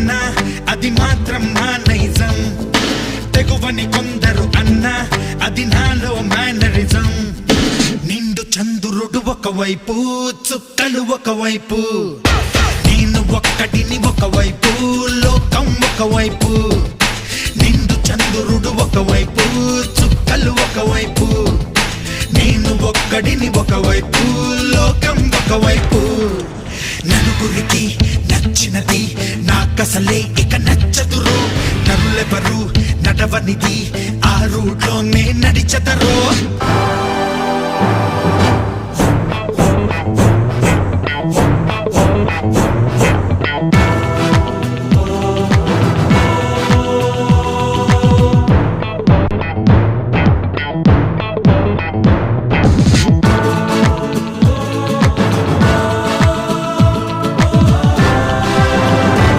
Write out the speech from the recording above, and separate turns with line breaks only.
అన్నా అది మాత్రం నా నైజం. తెగువని కొందరు అన్నా అది నాలో మేనరిజం. నిండు చంద్రుడు ఒకవైపు చుక్కలు ఒకవైపు. నేను ఒక్కడిని ఒకవైపు లోకం ఒకవైపు. నిండు చంద్రుడు ఒకవైపు చుక్కలు ఒకవైపు. నేను ఒక్కడిని ఒకవైపు లోకం ఒకవైపు. నలుగురికి నచ్చినది నా నాకసలే ఇక నచ్చదురు. నరులెవరు? నడవనిది ఆ రూట్లోనే నడిచెదరో.